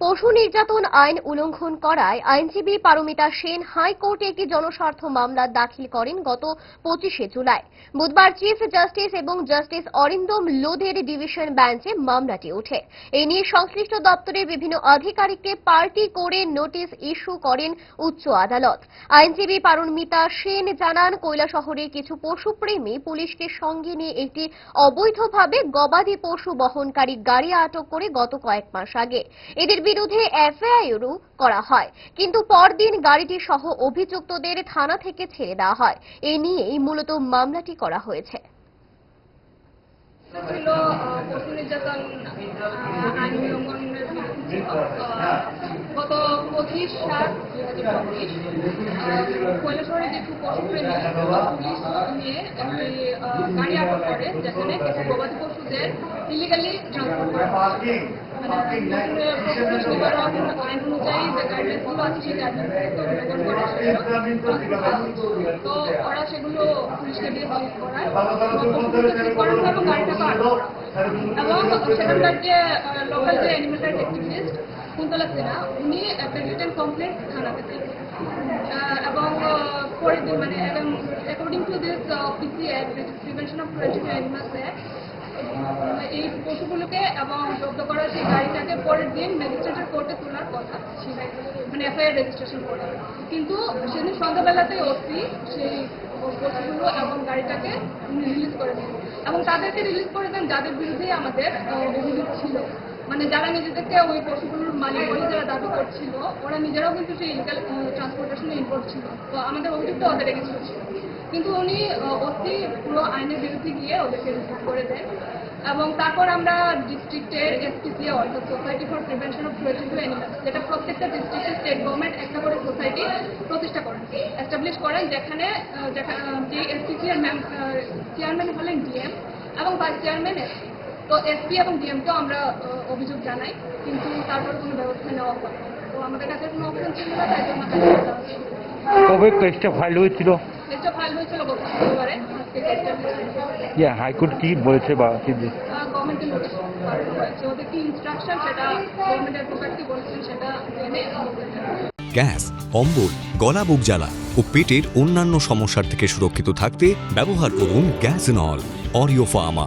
পশু নির্যাতন আইন উল্লঙ্ঘন করায় আইনজীবী পারমিতা সেন হাইকোর্টে একটি জনস্বার্থ মামলা দাখিল করেন গত পঁচিশে জুলাই। বুধবার চিফ জাস্টিস এবং জাস্টিস অরিন্দম লোধের ডিভিশন বেঞ্চে মামলাটি ওঠে। এ নিয়ে সংশ্লিষ্ট দপ্তরের বিভিন্ন আধিকারিককে পার্টি করে নোটিশ ইস্যু করেন উচ্চ আদালত। আইনজীবী পারমিতা সেন জানান কৈলাসহরের কিছু পশুপ্রেমী পুলিশকে সঙ্গে নিয়ে একটি অবৈধভাবে গবাদি পশু বহনকারী গাড়ি আটক করে গত কয়েক মাস আগে। এদের বিরুদ্ধে এফআইআরও করা হয়। কিন্তু পরদিন গাড়িটি সহ অভিযুক্তদের থানা থেকে ছেড়ে দেওয়া হয়। এ নিয়েই মূলত মামলাটি করা হয়েছে। গত পঁচিশ সাত হাজার কিছু পুলিশ নিয়ে একটি গাড়ি আটক করে, যেখানে কিছু গবাদি পশুদের ইলিগালি ট্রান্সপোর্ট করা এবং। এবং সেখানকার কমপ্লেন থানাতে এবং পরের দিন মানে according to this PC act prevention of cruelty to animals এই পশুগুলোকে এবং জব্দ করা সেই গাড়িটাকে পরের দিন ম্যাজিস্ট্রেটের কোর্টে তোলার কথা ছিল মানে এফআইআর রেজিস্ট্রেশন করা কিন্তু সেদিন সন্ধ্যাবেলাতেই ওসি সেই পশুগুলো এবং গাড়িটাকে রিলিজ করে দেন এবং তাদেরকে রিলিজ করে দেন যাদের বিরুদ্ধে আমাদের অভিযোগ ছিল। মানে যারা নিজেদেরকে ওই পশুগুলোর মালিক বলে যারা দাবি করছিল, ওরা নিজেরাও কিন্তু সেই ট্রান্সপোর্টেশনে ইনভলভ ছিল। তো আমাদের অভিযোগটা ওদের এগেন্স্ট ছিল। কিন্তু উনি অতি পুরো আইনের বিরুদ্ধে গিয়ে ওদেরকে রিপোর্ট করে দেন। এবং তারপর আমরা ডিস্ট্রিক্টের এসপিসিএ অর্থাৎ society for prevention of cruelty to animals যেটা প্রত্যেকটা ডিস্ট্রিক্টের স্টেট গভর্নমেন্ট একটা করে সোসাইটি প্রতিষ্ঠা করেন এস্টাবলিশ করেন, যেখানে যে এসপিসি এর ম্যাম চেয়ারম্যান হলেন ডিএম এবং ভাইস চেয়ারম্যান এসপি তো এসপি এবং ডিএমকেও আমরা অভিযোগ জানাই কিন্তু তারপর কোনো ব্যবস্থা নেওয়া হয় তো আমাদের কাছে কোনো অপশন ছিল না তাই জন্য কবে কেসটা ফাইল হয়েছিল। কেসটা ফাইল হয়েছিল গত শুক্রবারে আজকে কেসটা ইয়ে হাইকোর্ট কি বলেছে বা কি গভর্নমেন্টের নোটিশ হয়েছে ওদের কি ইনস্ট্রাকশন সেটা গভর্নমেন্ট অ্যাডভোকেট কি বলছেন সেটা জেনে গ্যাস অম্বল গলা বুক জ্বালা ও পেটের অন্যান্য সমস্যার থেকে সুরক্ষিত থাকতে ব্যবহার করুন গ্যাস নল অরিও ফার্মা।